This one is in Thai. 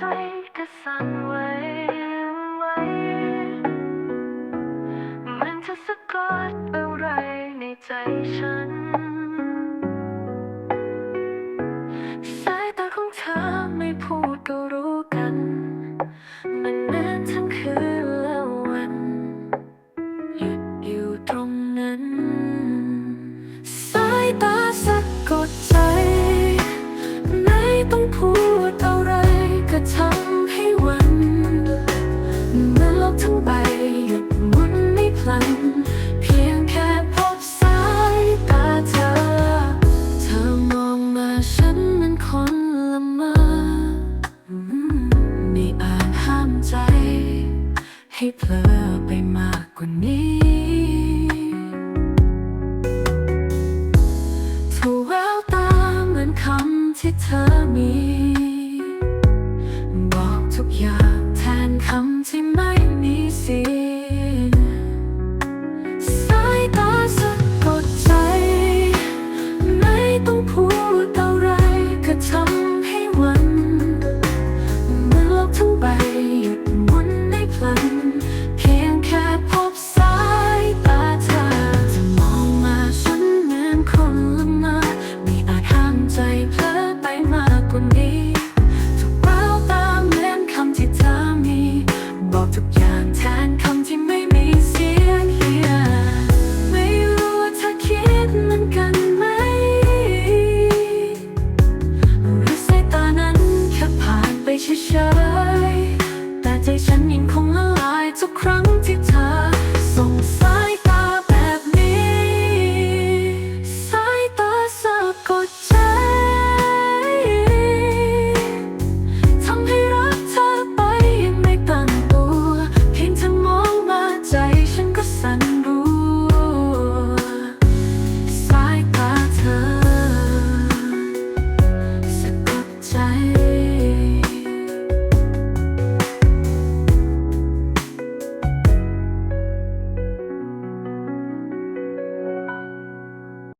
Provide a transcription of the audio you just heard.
ใจก็สั่นไวไมันจะสะกดอะไรในใจฉัน ให้เพลอไปมากกว่านี้ ถูแววตาเหมือนคำที่เธอมี บอกทุกอย่างแทนคำ เฉยแต่ใจฉันยังคงละลายทุกครั้ง